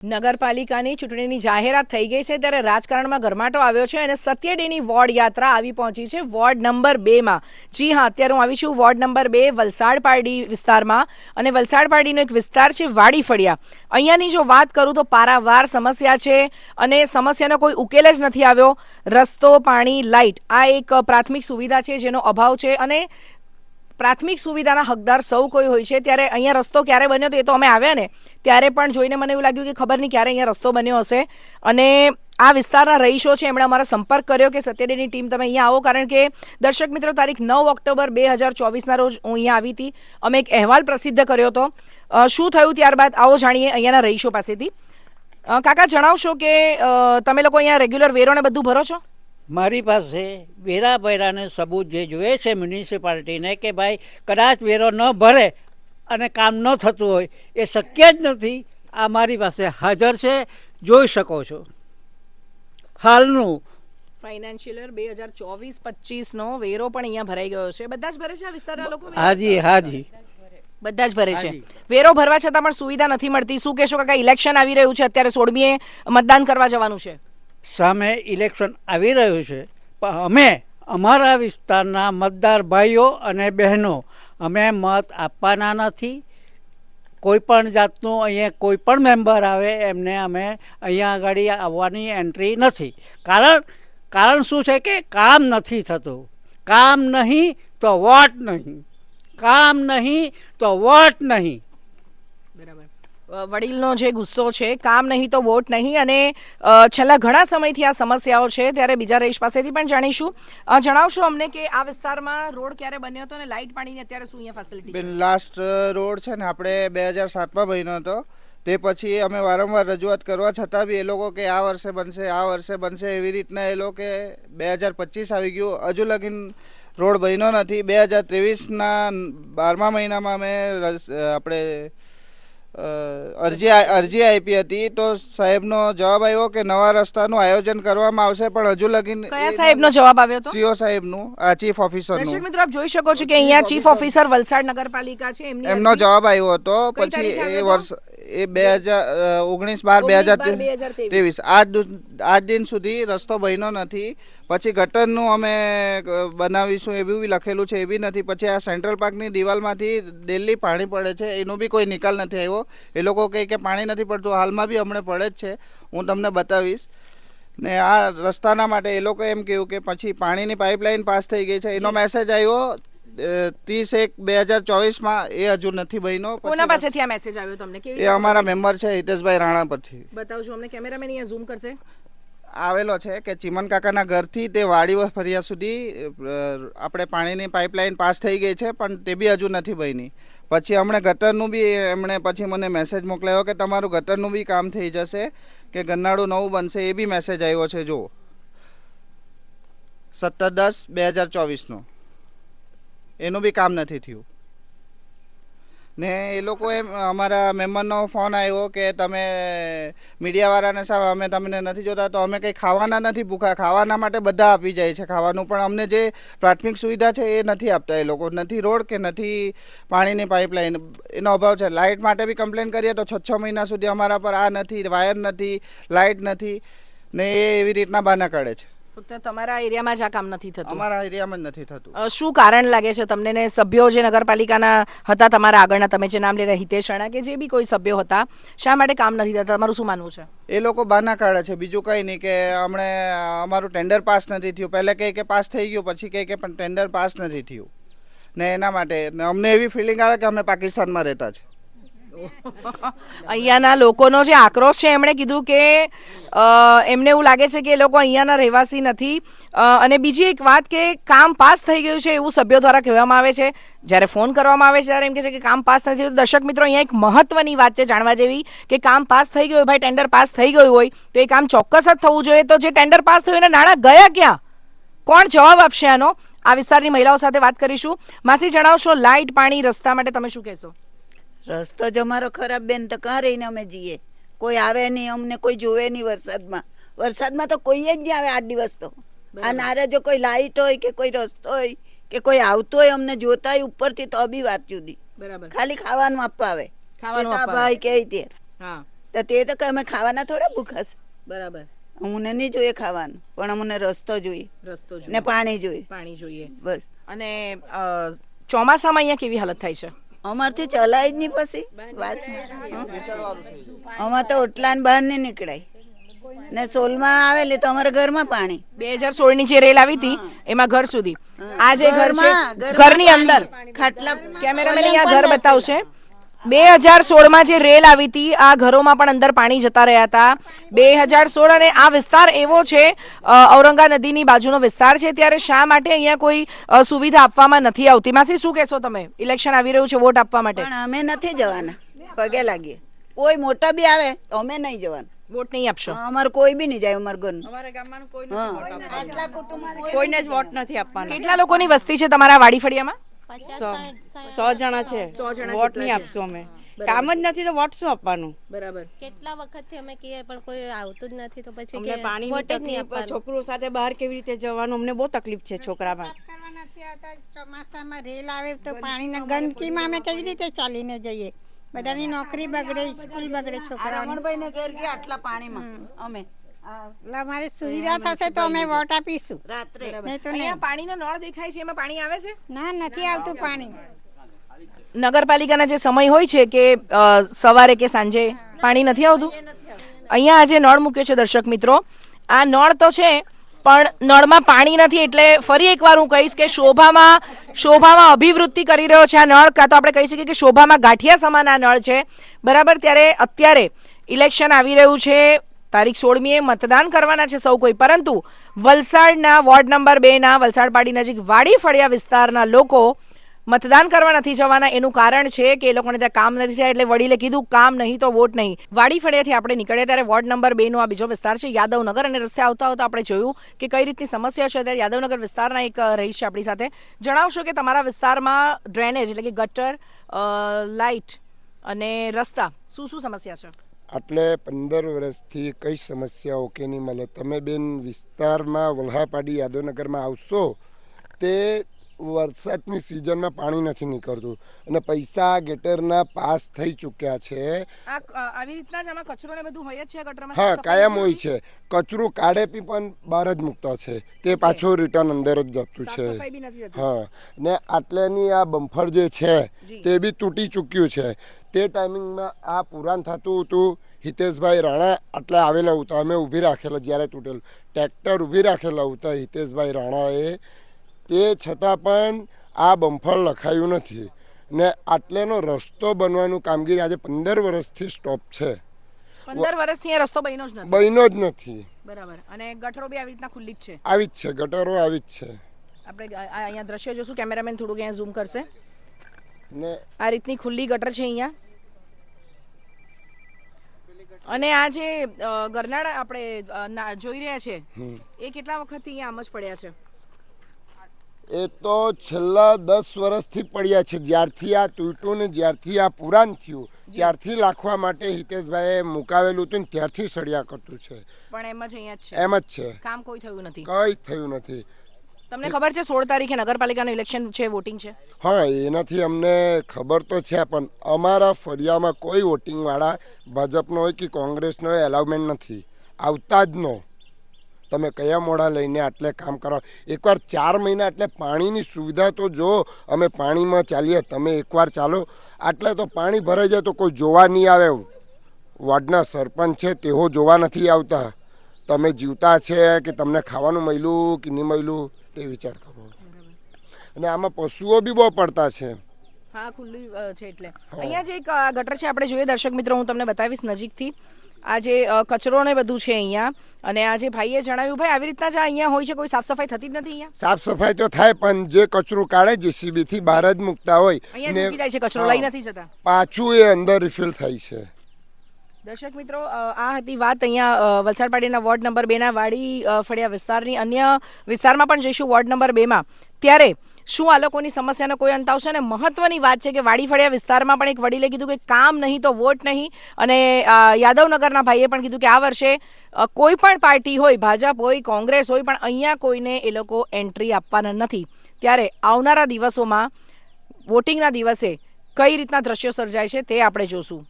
નગરપાલિકાની ચૂંટણીની જાહેરાત થઈ ગઈ છે ત્યારે રાજકારણમાં ગરમાટો આવ્યો છે અને સત્યડેની વોર્ડ યાત્રા આવી પહોંચી છે વોર્ડ નંબર બેમાં જી હા, અત્યારે હું આવી છું વોર્ડ નંબર બે વલસાડ પારડી વિસ્તારમાં. અને વલસાડ પારડીનો એક વિસ્તાર છે વાડી ફળિયા અહીંયાની જો વાત કરું તો પારાવાર સમસ્યા છે અને સમસ્યાનો કોઈ ઉકેલ જ નથી આવ્યો. રસ્તો, પાણી, લાઇટ આ એક પ્રાથમિક સુવિધા છે જેનો અભાવ છે અને પ્રાથમિક સુવિધાના હકદાર સૌ કોઈ હોય છે. ત્યારે અહીંયા રસ્તો ક્યારે બન્યો તો એ તો અમે આવ્યા ને, ત્યારે પણ જોઈને મને એવું લાગ્યું કે ખબર નહીં ક્યારે અહીંયા રસ્તો બન્યો હશે. અને આ વિસ્તારના રહીશો છે, એમણે અમારો સંપર્ક કર્યો કે સત્યડેની ટીમ તમે અહીંયા આવો, કારણ કે દર્શક મિત્રો, તારીખ નવ ઓક્ટોબર બે હજાર ચોવીસના રોજ હું અહીંયા આવી હતી. અમે એક અહેવાલ પ્રસિદ્ધ કર્યો હતો. શું થયું ત્યારબાદ આવો જાણીએ અહીંયાના રહીશો પાસેથી. કાકા, જણાવશો કે તમે લોકો અહીંયા રેગ્યુલર વેરો ને બધું ભરો છો? મારી પાસે વેરા ભર્યાને સબૂત જે જોઈએ છે મ્યુનિસિપાલિટીને કે ભાઈ કદાચ વેરો ન ભરે અને કામ ન થતું હોય એ શક્ય જ નથી. આ મારી પાસે હાજર છે. જોઈ શકો છો. હાલનું ફાઇનાન્શિયલ બે હજાર ચોવીસ પચીસનો વેરો પણ અહીંયા ભરાઈ ગયો છે. બધા જ ભરે છે આ વિસ્તારના લોકો? હાજી હાજી. બધા જ ભરે છે. વેરો ભરવા છતાં પણ સુવિધા નથી મળતી. શું કહેશો કાકા ઇલેક્શન આવી રહ્યું છે. અત્યારે સોળમીએ મતદાન કરવા જવાનું છે. સામે ઇલેક્શન આવી રહ્યું છે. પણ અમે, અમારા વિસ્તારના મતદાર ભાઈઓ અને બહેનો, અમે મત આપવાના નથી. કોઈ પણ જાતનું અહીંયા કોઈ પણ મેમ્બર આવે, એમને અમે અહીંયા આગળ આવવાની એન્ટ્રી નથી. કારણ કારણ શું છે કે કામ નથી થતું. કામ નહીં તો વોટ નહીં. કામ નહીં તો વોટ નહીં. વડીલનો જે ગુસ્સો છે કામ નહીં તો વોટ નહીં અને છેલ્લા ઘણા સમયથી આ સમસ્યાઓ છે ત્યારે બીજા રહીશ પાસેથી પણ જાણીશું. જણાવશો અમને કે આ વિસ્તારમાં રોડ ક્યારે બન્યો હતો અને લાઇટ પાણીની અત્યારે શું અહીંયા ફેસિલિટી છે? બેન લાસ્ટ રોડ છે ને આપણે બે હજાર સાતમાં બન્યો હતો. તે પછી અમે વારંવાર રજૂઆત કરવા છતાં બી એ લોકો કે આ વર્ષે બનશે આ વર્ષે બનશે એવી રીતના એ લોકો બે હજાર પચીસ આવી ગયું. હજુ લગીન રોડ બન્યો નથી. બે હજાર ત્રેવીસના બારમા મહિનામાં અમે આપણે અરજી અરજી આપી હતી તો સાહેબનો જવાબ આવ્યો કે નવા રસ્તાનું આયોજન કરવામાં આવશે પણ હજુ લગીન કયા સાહેબનો જવાબ આવ્યો હતો સીઓ સાહેબનું આ ચીફ ઓફિસરનું. દર્શક મિત્રો આપ જોઈ શકો છો કે અહીંયા ચીફ ઓફિસર. વલસાડ નગરપાલિકા છે એમનો જવાબ આવ્યો હતો પછી એ વર્ષ એ બે હજાર ઓગણીસ બાર બે હજાર ત્રેવીસ. આજ આજ દિન સુધી રસ્તો બન્યો નથી. પછી ગટરનું અમે બનાવીશું એવું બી લખેલું છે એ બી નથી. પછી આ સેન્ટ્રલ પાર્કની દિવાલમાંથી ડેલી પાણી પડે છે એનો બી કોઈ નિકાલ નથી આવ્યો. એ લોકો કહે કે પાણી નથી પડતું. હાલમાં બી હમણાં પડે જ છે. હું તમને બતાવીશ. ને આ રસ્તાના માટે એ લોકો એમ કહ્યું કે પછી પાણીની પાઇપલાઇન પાસ થઈ ગઈ છે. એનો મેસેજ આવ્યો ત્રીસ એક બે હજાર ચોવીસમાં એ હજુ નથી બન્યો. કોના પાસેથી આ મેસેજ આવ્યો તમને? કેવી એ અમારા મેમ્બર છે હિતેશભાઈ રાણા પરથી. બતાવજો અમને કેમેરામેન અહીંયા ઝૂમ કરશે. આવેલો છે કે ચિમન કાકાના ઘરથી તે વાડી ફરિયા સુધી આપણે પાણીની પાઇપલાઇન પાસ થઈ ગઈ છે પણ તે બી હજુ નથી બની. પછી હમણાં ગટરનું બી એમણે પછી મને મેસેજ મોકલાયો કે તમારું ગટરનું બી કામ થઈ જશે કે ગન્નાળું નવું બનશે એ બી મેસેજ આવ્યો છે જો સત્તર દસ બે હજાર ચોવીસનો. એનું બી કામ નથી થયું. ને એ લોકો એમ અમારા મેમ્બરનો ફોન આવ્યો કે તમે મીડિયાવાળાને સાહેબ અમે તમને નથી જોતા, તો અમે કંઈ ખાવાના નથી ભૂખા. ખાવાના માટે બધા આપી જાય છે ખાવાનું, પણ અમને જે પ્રાથમિક સુવિધા છે એ નથી આપતા એ લોકો. નથી રોડ કે નથી પાણીની પાઇપલાઇન, એનો અભાવ છે. લાઇટ માટે બી કમ્પ્લેન કરીએ તો છ છ મહિના સુધી અમારા પર આ નથી, વાયર નથી, લાઇટ નથી, ને એ એવી રીતના બહાના કાઢે છે. ફક્ત તમારા એરિયામાં જ આ કામ નથી થતું. અમારા એરિયામાં જ નથી થતું. અ, શું કારણ લાગે છે? તમને ને સભ્યો જે નગરપાલિકાના હતા તમારા આગળના તમે જે નામ લેતા હિતેશ રાણા કે જે બી કોઈ સભ્યો હતા શા માટે કામ નથી થતા? તમારું શું માનવું છે? એ લોકો બાના કાઢે છે. બીજું કંઈ નહીં કે હમણે અમારું ટેન્ડર પાસ નથી થયું. પહેલે કહે કે પાસ થઈ ગયું પછી કહે કે પણ ટેન્ડર પાસ નથી થયું. ને એના માટે ને અમને એવી ફિલિંગ આવે કે અમે પાકિસ્તાનમાં રહેતા છે અહીંયાના લોકોનો જે આક્રોશ છે એમણે કીધું કે એમને એવું લાગે છે કે એ લોકો અહીંયાના રહેવાસી નથી. અને બીજી એક વાત કે કામ પાસ થઈ ગયું છે એવું સભ્યો દ્વારા કહેવામાં આવે છે. જ્યારે ફોન કરવામાં આવે છે ત્યારે એમ કહે છે કે કામ પાસ નથી થયું. દર્શક મિત્રો અહીંયા એક મહત્વની વાત છે જાણવા જેવી કે કામ પાસ થઈ ગયું હોય, ભાઈ ટેન્ડર પાસ થઈ ગયું હોય તો એ કામ ચોક્કસ જ થવું જોઈએ. તો જે ટેન્ડર પાસ થયું એના નાણાં ગયા ક્યાં? કોણ જવાબ આપશે આનો? આ વિસ્તારની મહિલાઓ સાથે વાત કરીશું. માસી જણાવશો લાઇટ પાણી રસ્તા માટે તમે શું કહેશો? રસ્તો જ અમારો ખરાબ બેન તો કાં રહીને અમે જઈએ કોઈ આવે નહીં અમને કોઈ જોવે નહીં વરસાદમાં. વરસાદમાં તો કોઈ જ નહીં આવે આઠ દિવસ તો. આ નારે જો કોઈ લાઈટ હોય કે કોઈ રસ્તો હોય કે કોઈ આવતો હોય અમને જોતા હોય ઉપરથી તો બી વાત જુદી. બરાબર. ખાલી ખાવાનું આપવા આવે. ખાવાનું આપવા ભાઈ કે તે. હા. તો તે તો અમે ખાવાના થોડા ભૂખાશે બરાબર. અમને નહીં જોઈએ ખાવાનું પણ અમને રસ્તો જોઈએ. રસ્તો ને પાણી જોઈએ. પાણી જોઈએ. બસ. અને ચોમાસામાં અહીંયા કેવી હાલત થાય છે? અમારથી ચલાય જ નહીં પછી. વાત અમાર તો ઓટલા ને બહાર નહીં નીકળાય. ને સોલમાં આવેલી તો અમારા ઘરમાં પાણી. બે હજાર સોળની જે રેલ આવી હતી એમાં ઘર સુધી. આ જે ઘર છે ઘરમાં, ઘરમાં ઘરની અંદર ખાટલા કેમેરામેન અહીંયા ઘર બતાવશે. બે હજાર સોળમાં જે રેલ આવી હતી આ ઘરોમાં પણ અંદર પાણી જતા રહ્યા હતા. બે હજાર સોળ અને આ વિસ્તાર એવો છે ઔરંગા નદીની બાજુનો વિસ્તાર છે ત્યારે શા માટે અહીંયા કોઈ સુવિધા આપવામાં નથી આવતી? માસી શું કહેશો તમે? ઇલેક્શન આવી રહ્યું છે વોટ આપવા માટે? અમે નથી જવાના પગે લાગીએ. કોઈ મોટા બી આવે તો અમે નહીં જવાના. વોટ નહીં આપશો? અમારે કોઈ બી નહીં જાય અમારા ઘર અમારા ગામમાં કોઈ કોઈને જ વોટ નથી આપવાના. કેટલા લોકોની વસ્તી છે તમારા વાડી ફળિયામાં સો સો જણા છે. સો જણા વોટ નહીં. આપશું અમે. કામ જ નથી તો વોટ શું આપવાનું? બરાબર. કેટલા વખતથી અમે કહીએ પણ કોઈ આવતું જ નથી તો પછી કે પાણી વોટ જ નહીં આપવાનું. છોકરો સાથે બહાર કેવી રીતે જવાનું અમને બહુ તકલીફ છે છોકરામાં. ચોમાસામાં રેલ આવે તો પાણીના ગંદકીમાં અમે કેવી રીતે ચાલીને જઈએ? બધાની નોકરી બગડે સ્કૂલ બગડે છોકરા રમણભાઈ ને ઘેર ગયા આટલા પાણીમાં. અમે. એટલે અમારે સુવિધા થશે તો અમે વોટ આપીશું. રાત્રે. નહીં તો અહીંયા નહીં. પાણીનો નળ દેખાય છે? એમાં પાણી આવે છે? ના નથી આવતું પાણી. નગરપાલિકાના જે સમય હોય છે કે સવારે કે સાંજે પાણી નથી આવતું. અહીંયા આજે નળ મૂક્યો છે દર્શક મિત્રો. આ નળ તો છે પણ નળમાં પાણી નથી એટલે ફરી એકવાર હું કહીશ કે શોભામાં શોભામાં અભિવૃદ્ધિ કરી રહ્યો છે આ નળ. કાં તો આપણે કહી શકીએ કે શોભામાં ગાંઠિયા સમાન આ નળ છે. બરાબર? ત્યારે અત્યારે ઇલેક્શન આવી રહ્યું છે. તારીખ સોળમીએ મતદાન કરવાના છે સૌ કોઈ. પરંતુ વલસાડના વોર્ડ નંબર બેના વલસાડ પાડી નજીક વાડી ફળિયા વિસ્તારના લોકો મતદાન કરવા નથી જવાના. એનું કારણ છે કે એ લોકોને ત્યાં કામ નથી થયા એટલે વડીલે કીધું, કામ નહીં તો વોટ નહીં. વાડી ફળિયાથી આપણે નીકળ્યા ત્યારે વોર્ડ નંબર બે નો આ બીજો વિસ્તાર છે, યાદવનગર અને રસ્તે આવતા આવતા આપણે જોયું કે કઈ રીતની સમસ્યા છે. ત્યારે યાદવનગર વિસ્તારના એક રહીશ છે આપણી સાથે. જણાવશો કે તમારા વિસ્તારમાં ડ્રેનેજ એટલે કે ગટર લાઇટ અને રસ્તા શું શું સમસ્યા છે? એટલે પંદર વર્ષથી કઈ સમસ્યા ઓકે નહીં મળે? તમે બેન વિસ્તારમાં વલ્હાપાડી યાદવનગરમાં આવશો, તે વરસાદની સિઝનમાં પાણી નથી નીકળતું. અને પૈસા ગેટરના પાસ થઈ ચૂક્યા છે. આવી રીતના જ આમાં કચરો ને બધું હોય છે ગટરમાં? હા કાયમ હોય છે. કચરું કાઢે પી પણ બહાર જ મૂકતા છે. તે પાછું રિટર્ન અંદર જ જતું છે. હા. ને આટલેની આ બમ્ફર જે છે તે બી તૂટી ચૂક્યું છે. તે ટાઈમિંગમાં આ પુરાણ થતું હતું. હિતેશભાઈ રાણા આટલે આવેલા હતા. અમે ઊભી રાખેલા જ્યારે તૂટેલું. ટ્રેક્ટર ઊભી રાખેલા હતા હિતેશભાઈ રાણાએ. તે છતાં પણ આ બમ્ફર લખાયું નથી ને આટલેનો રસ્તો બનવાનું કામગીરી આજે પંદર વર્ષથી સ્ટોપ છે. પંદર વર્ષથી અહીંયા રસ્તો બન્યો જ નથી. બન્યો જ નથી. બરાબર. અને ગટરો બી આવી રીતના ખુલ્લી જ છે. આવી જ છે ગટરો આવી જ છે. આપણે અહીંયા દ્રશ્ય જોશું. કેમેરામેન થોડુંક અહીંયા ઝૂમ કરશે. ને આ રીતની ખુલ્લી ગટર છે અહીંયા. અને આ જે ગરનાળા આપણે જોઈ રહ્યા છે એ કેટલા વખતથી અહીંયા આમ જ પડ્યા છે? એ તો છેલ્લા દસ વર્ષથી પડ્યા છે. જ્યારથી આ તૂટ્યું ને જ્યારથી આ પુરાણ થયું ત્યારથી લાખવા માટે હિતેશભાઈએ મુકાવેલું હતું ને ત્યારથી સળિયા કરતું છે. પણ એમ જ અહીંયા છે. એમ જ છે. કામ કોઈ થયું નથી. કંઈ થયું નથી. તમને ખબર છે સોળ તારીખે નગરપાલિકાનું ઇલેક્શન છે વોટિંગ છે? હા એનાથી અમને ખબર તો છે પણ અમારા ફળિયામાં કોઈ વોટિંગવાળા ભાજપનો હોય કે કોંગ્રેસનો હોય એલાઉમેન્ટ નથી. આવતા જ નો. તમે કયા મોડા લઈને આટલે કામ કરો? એકવાર ચાર મહિના એટલે પાણીની સુવિધા તો જો અમે પાણીમાં ચાલીએ તમે એકવાર ચાલો. આટલે તો પાણી ભરાઈ જાય તો કોઈ જોવા નહીં આવે. વોર્ડના સરપંચ છે તેઓ જોવા નથી આવતા. તમે જીવતા છે કે તમને ખાવાનું મળ્યું કે નહીં મળ્યું તે વિચાર કરો. અને આમાં પશુઓ બી બહુ પડતા છે. હા ખુલ્લી છે એટલે. અહીંયા જે એક ગટર છે આપણે જોઈએ. દર્શક મિત્રો હું તમને બતાવીશ નજીકથી. આ જે કચરો ને બધું છે અહીંયા અને આ જે ભાઈએ જણાવ્યું ભાઈ આવી રીતના જ અહીંયા હોય છે કોઈ સાફ સફાઈ થતી જ નથી અહીંયા? સાફ સફાઈ તો થાય પણ જે કચરો કાઢે જીસીબી થી બહાર જ મૂકતા હોય અહીંયા જાય છે કચરો લઈ નથી જતા. પાછું એ અંદર રિફિલ થાય છે. દર્શક મિત્રો આ હતી વાત અહીંયા વલસાડ પાટીના વોર્ડ નંબર બેના વાડી ફળિયા વિસ્તારની અન્ય વિસ્તારમાં પણ જઈશું વોર્ડ નંબર બેમાં ત્યારે શું આ લોકોની સમસ્યાનો કોઈ અંત આવશે? અને મહત્વની વાત છે કે વાડી ફળિયા વિસ્તારમાં પણ એક વડીલે કીધું કે કામ નહીં તો વોટ નહીં. અને યાદવનગરના ભાઈએ પણ કીધું કે આ વર્ષે કોઈ પણ પાર્ટી હોય, ભાજપ હોય, કોંગ્રેસ હોય, પણ અહીંયા કોઈને એ લોકો એન્ટ્રી આપવાના નથી. ત્યારે આવનારા દિવસોમાં વોટિંગના દિવસે કઈ રીતના દ્રશ્યો સર્જાય છે તે આપણે જોશું.